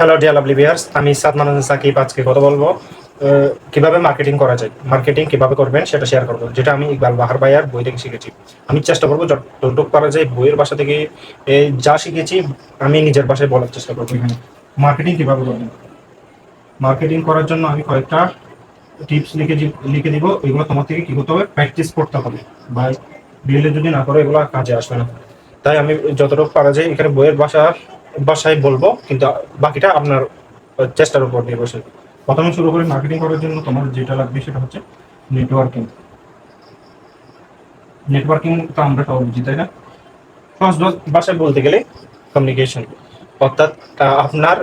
Hello dear lovely viewers আমি সাদমান হোসেন সাকিব আজকে কথা বলব। কীভাবে মার্কেটিং করা যায়? মার্কেটিং কীভাবে করবেন সেটা শেয়ার করব। যেটা আমি ইকবাল বাহার ভাইয়ার বই থেকে শিখেছি। আমি চেষ্টা করব যতটুক পারা যায় বইয়ের ভাষা থেকে এ, যা শিখেছি আমি নিজের ভাষায় বলার চেষ্টা করব। এখানে মার্কেটিং কীভাবে করবেন? মার্কেটিং করার জন্য আমি কয়েকটা টিপস লিখে লিখে দিব। এগুলো তোমার থেকে কি করতে হবে? প্র্যাকটিস করতে হবে। বা রিয়েলে যদি না করো এগুলো কাজে আসবে না। তাই আমি যতটুকু পারা যায় এখানে বইয়ের ভাষা ভাষায় বলব, কিন্তু বাকিটা আপনার চেষ্টার উপর নির্ভরশীল। প্রথমে শুরু করে মার্কেটিং করার জন্য তোমার যেটা লাগবে সেটা হচ্ছে নেটওয়ার্কিং নেটওয়ার্কিং তো আমরা সবাই বুঝি, তাই না? সহজ ভাষায় বলতে গেলে কমিউনিকেশন অর্থাৎ আপনার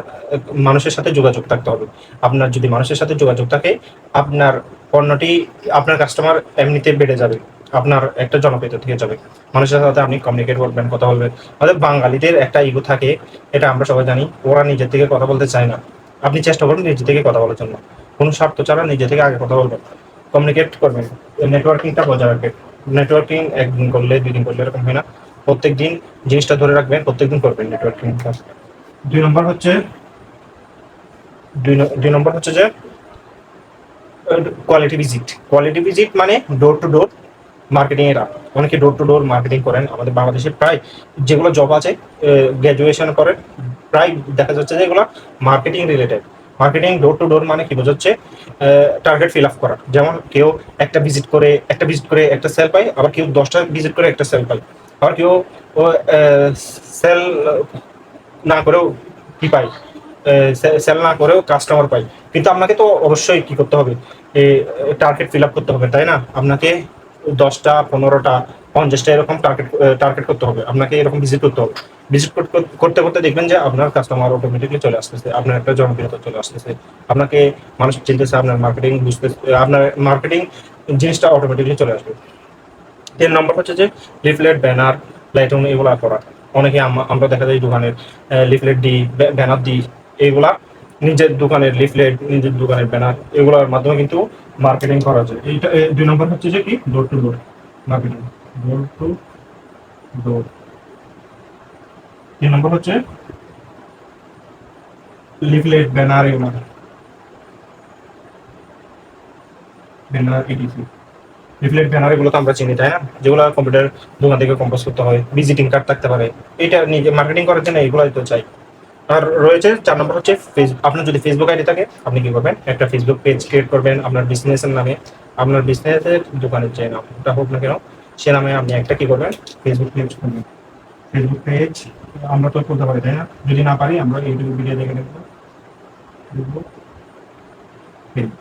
মানুষের সাথে যোগাযোগ থাকতে হবে। আপনার যদি মানুষের সাথে যোগাযোগ থাকে, আপনার পণ্যটি আপনার কাস্টমার এমনিতে বেড়ে যাবে। আপনার একটা জনপ্রিয়তা থেকে যাবে। মানুষের সাথে আপনি কমিউনিকেট করবেন কথা বলবেন। আমাদের বাঙালিদের একটা ইগো থাকে এটা আমরা সবাই জানি। ওরা নিজের থেকে কথা বলতে চায় না। আপনি চেষ্টা করুন নিজে থেকে কথা বলার জন্য। কোনো স্বার্থ ছাড়া নিজে থেকে আগে কথা বলবেন। কমিউনিকেট করবেন। নেটওয়ার্কিংটা বজায় রাখবেন। নেটওয়ার্কিং একদিন করলে দুই দিন করলে এরকম হয় না। প্রত্যেক দিন জিনিসটা ধরে রাখবেন প্রত্যেক দিন করবেন নেটওয়ার্কিং দুই নম্বর হচ্ছে? দুই দুই নম্বর হচ্ছে যে কোয়ালিটি ভিজিট কোয়ালিটি ভিজিট মানে ডোর টু ডোর মার্কেটিং এর অনেকে ডোর টু ডোর মার্কেটিং করেন। আমাদের বাংলাদেশে প্রায় যেগুলো জব আছে গ্র্যাজুয়েশন করেন প্রায় দেখা যাচ্ছে যে এগুলো marketing related marketing door to door মানে কি বোঝাচ্ছে? টার্গেট ফিল আপ করা। যেমন কেউ একটা ভিজিট করে, একটা ভিজিট করে একটা সেল পায়, আবার কেউ দশটা ভিজিট করে একটা সেল পায়। আবার কেউ সেল না করেও কি পায়? সেল না করেও কাস্টমার পাই কিন্তু আপনাকে তো অবশ্যই কি করতে হবে? টার্গেট ফিল আপ করতে হবে, তাই না? আপনাকে দশটা, পনেরোটা, পঞ্চাশটা এরকম টার্গেট টার্গেট করতে হবে। আপনাকে এরকম ভিজিট করতে হবে। ভিজিট করতে করতে দেখবেন যে আপনার কাস্টমার অটোমেটিকলি চলে আসতেছে, আপনার একটা জনপ্রিয়তা চলে আসতেছে। আপনাকে মানুষ চিনতেছে, আপনার মার্কেটিং বুঝতে, আপনার মার্কেটিং জিনিসটা অটোমেটিকলি চলে আসবে। তিন নম্বর হচ্ছে যে লিফলেট ব্যানার লাইটন এগুলা করা। অনেকে আম- আমরা দেখা যায় দোকানের লিফলেট দিই ব্যানার দিই, এগুলা নিজের দোকানের লিফলেট, নিজের দোকানের ব্যানার, এগুলোর মাধ্যমে কিন্তু মার্কেটিং করা যায়। এইটা দুই নম্বর হচ্ছে যে কি? Door to door marketing door to door তিন নম্বর হচ্ছে লিফলেট, ব্যানার এগুলো ব্যানার ইডিসি রিফ্লেক্ট ব্যানার এগুলো তো আমরা চিনি, তাই না? যেগুলো কম্পিউটার দোকান থেকে কম্পোজ করতে হয় ভিজিটিং কার্ড থাকতে পারে। এটা নিজে মার্কেটিং করার জন্য এগুলোই তো চাই। আর রয়েছে চার নম্বর হচ্ছে আপনার যদি ফেসবুক আইডি থাকে, আপনি কি করবেন? একটা ফেসবুক পেজ ক্রিয়েট করবেন আপনার বিজনেসের নামে। আপনার বিজনেসের দোকানের যে নামটা হোক না কেন, সে নামে আপনি একটা কি করবেন? ফেসবুক পেজ করবেন। ফেসবুক পেজ আমরা তো করতে পারি, তাই না? যদি না পারি, আমরা ইউটিউব ভিডিও দেখে দেখব ফেসবুক পেজ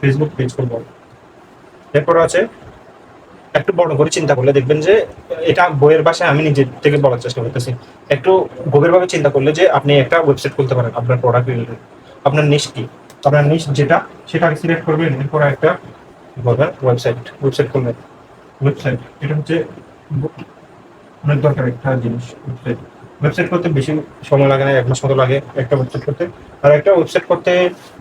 ফেসবুক পেজ করব এরপর আছে একটু বড় করে চিন্তা করলে দেখবেন যে এটা বইয়ের ভাষায় আমি নিজের থেকে বলার চেষ্টা করতেছি। একটু গভীরভাবে চিন্তা করলে যে আপনি একটা ওয়েবসাইট খুলতে পারেন, আপনার প্রোডাক্ট রিলেটেড আপনার নিশ কি? আপনার নিশ যেটা, সেটা সিলেক্ট করবেন, এরপর একটা বলবেন ওয়েবসাইট ওয়েবসাইট খুলবেন। ওয়েবসাইট এটা হচ্ছে অনেক দরকার একটা জিনিস ওয়েবসাইট ওয়েবসাইট করতে বেশি সময় লাগে না, এক মাস মতো লাগে একটা ওয়েবসাইট করতে। আর একটা ওয়েবসাইট করতে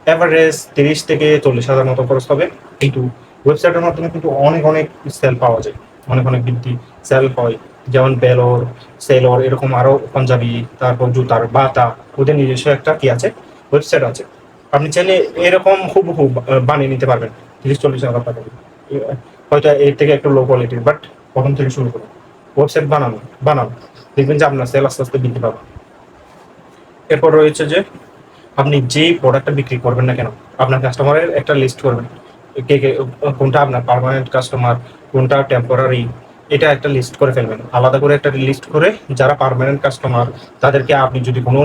অ্যাভারেজ তিরিশ থেকে চল্লিশ হাজার মতো খরচ হবে। কিন্তু ওয়েবসাইটের মাধ্যমে কিন্তু অনেক অনেক সেল পাওয়া যায়। অনেক অনেক বৃদ্ধি সেল হয়। যেমন বেলর সেলর এরকম আরও পাঞ্জাবি, তারপর জুতার বাতা ওদের নিজস্ব একটা কি আছে? ওয়েবসাইট আছে। আপনি চাইলে এরকম হুবহু বা- বানিয়ে নিতে পারবেন। তিরিশ, চল্লিশ হাজার টাকা। হয়তো এর থেকে একটু লো কোয়ালিটির বাট প্রথম থেকে শুরু করুন। ওয়েবসাইট বানানো, বানান। দেখবেন যে আপনার সেল আস্তে আস্তে বৃদ্ধি পাবে। এরপর রয়েছে যে, আপনি যেই প্রোডাক্টটা বিক্রি করবেন না কেন, আপনার কাস্টমারের একটা লিস্ট করবেন। কে কে, কোনটা আপনার পার্মানেন্ট কাস্টমার কোনটা টেম্পোরারি এটা একটা লিস্ট করে ফেলবেন। আলাদা করে একটা লিস্ট করে যারা পার্মানেন্ট কাস্টমার তাদেরকে আপনি যদি কোনো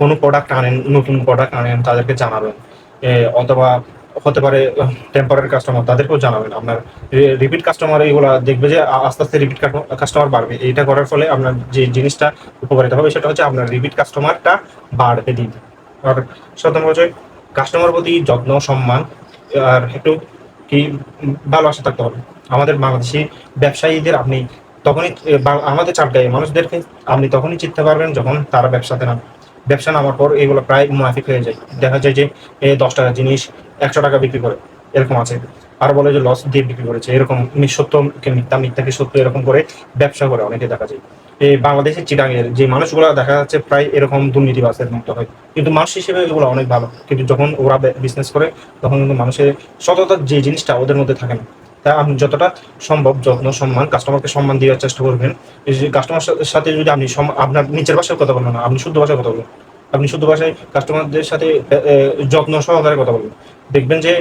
কোনো প্রোডাক্ট আনেন, নতুন প্রোডাক্ট আনেন, তাদেরকে জানাবেন। অথবা হতে পারে টেম্পোরারি কাস্টমার তাদেরকেও জানাবেন। আপনার রিপিট কাস্টমার এইগুলা দেখবে যে আস্তে আস্তে রিপিট কাস্টমার বাড়বে। এটা করার ফলে আপনার যে জিনিসটা উপকারিতা হবে, সেটা হচ্ছে আপনার রিপিট কাস্টমারটা বাড়বে দিন আর সতেম কাস্টমার প্রতি যত্ন, সম্মান আর একটু কি ভালোবাসা থাকতে হবে। আমাদের বাংলাদেশি ব্যবসায়ীদের আপনি তখনই আমাদের চাপগায়ে মানুষদেরকে আপনি তখনই চিনতে পারবেন যখন তারা ব্যবসাতে নামে। ব্যবসা নামার পর এগুলো প্রায় মুনাফিক হয়ে যায়। দেখা যায় যে দশ টাকা জিনিস একশো টাকা বিক্রি করে, এরকম আছে। আর বলে যে লস দিয়ে বিক্রি করেছে, এরকম সত্যকে মিথ্যা মিথ্যাকে সত্য এরকম করে ব্যবসা করে অনেকে দেখা যায়। বাংলাদেশের চিটাঙের যে মানুষগুলো দেখা যাচ্ছে প্রায় এরকম দুর্নীতিবাসের মতো হয়। কিন্তু মানুষ হিসেবে এগুলো অনেক ভালো। কিন্তু যখন ওরা বিজনেস করে, তখন কিন্তু মানুষের সততার যে জিনিসটা ওদের মধ্যে থাকে না। তাই আপনি যতটা সম্ভব যত্ন সম্মান কাস্টমারকে সম্মান দেওয়ার চেষ্টা করবেন। এই যে কাস্টমার সাথে যদি আপনি আপনার নিচের ভাষায় কথা বলবেন না, আপনি শুদ্ধ ভাষায় কথা বলবেন। আপনি শুদ্ধ ভাষায় কাস্টমারদের সাথে যত্ন সহকারে কথা বলবেন। দেখবেন যে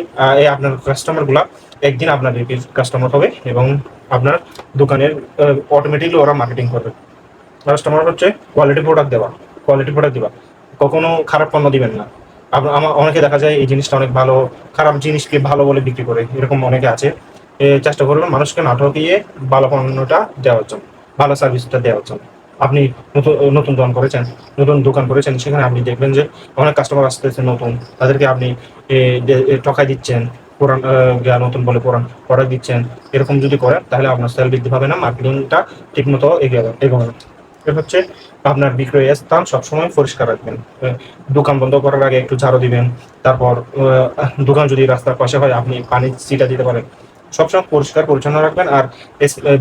এই আপনার কাস্টমারগুলা একদিন আপনার কাস্টমার হবে এবং আপনার দোকানের অটোমেটিকলি ওরা মার্কেটিং করবে। কাস্টমার হচ্ছে কোয়ালিটি প্রোডাক্ট দেওয়া কোয়ালিটি প্রোডাক্ট দেওয়া কখনো খারাপ পণ্য দিবেন না। আমার অনেকে দেখা যায় এই জিনিসটা অনেক ভালো খারাপ জিনিসকে ভালো বলে বিক্রি করে এরকম অনেকে আছে। এ, চেষ্টা করবেন মানুষকে না ঠকিয়ে ভালো পণ্যটা দেওয়ার জন্য ভালো সার্ভিসটা দেওয়ার জন্য। আপনি নতুন নতুন দোকান করেছেন নতুন দোকান করেছেন সেখানে আপনি দেখবেন যে অনেক কাস্টমার আসতেছে নতুন তাদেরকে আপনি ঠকাই দিচ্ছেন। আহ, নতুন বলে পুরান প্রোডাক্ট দিচ্ছেন এরকম যদি করেন তাহলে আপনার সেল বৃদ্ধি পাবে না মার্কেটিংটা ঠিক মতো এগিয়ে এগোবে এটা হচ্ছে আপনার বিক্রয় স্থান সবসময় পরিষ্কার রাখবেন। দোকান বন্ধ করার আগে একটু ঝাড়ু দিবেন তারপর দোকান যদি রাস্তার পাশে হয় আপনি পানি ছিটা দিতে পারেন। সবসময় পরিষ্কার পরিচ্ছন্ন রাখবেন আর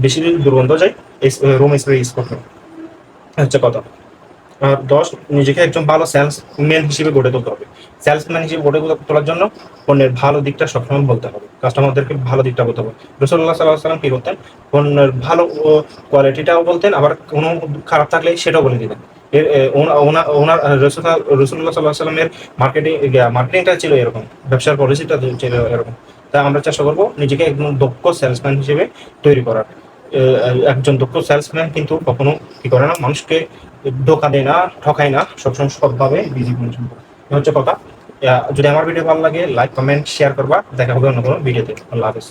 বেশি দুর্গন্ধ যায় রুম স্প্রে ইউজ করবেন। হচ্ছে কথা। দশ নিজেকে একজন ভালো সেলসম্যান হিসেবে গড়ে তুলতে হবে। সেলসম্যান হিসেবে গড়ে তোলার জন্য পণ্যের ভালো দিকটা সবসময় বলতে হবে। কাস্টমারদেরকে ভালো দিকটা বলতে হবে। রসুল্লাহ সাল্লাহ সাল্লাম কি করতেন? পণ্যের ভালো কোয়ালিটিটাও বলতেন, আবার কোনো খারাপ থাকলে সেটাও বলে দিতেন। এর ওনার রসুল্লাহ সাল্লাহ সাল্লামের মার্কেটিং মার্কেটিংটা ছিল এরকম। ব্যবসার পলিসিটা ছিল এরকম। তাই আমরা চেষ্টা করব নিজেকে একদম দক্ষ সেলসম্যান হিসেবে তৈরি করার। একজন দক্ষ সেলসম্যান কিন্তু কখনো কি করে না, মানুষকে ধোকা দেয় না, ঠকায় না, সবসময় সৎভাবে বিজি এ হচ্ছে কথা। যদি আমার ভিডিও ভালো লাগে লাইক কমেন্ট শেয়ার করবা। দেখা হবে অন্য কোনো ভিডিওতে আল্লাহ হাফেজ।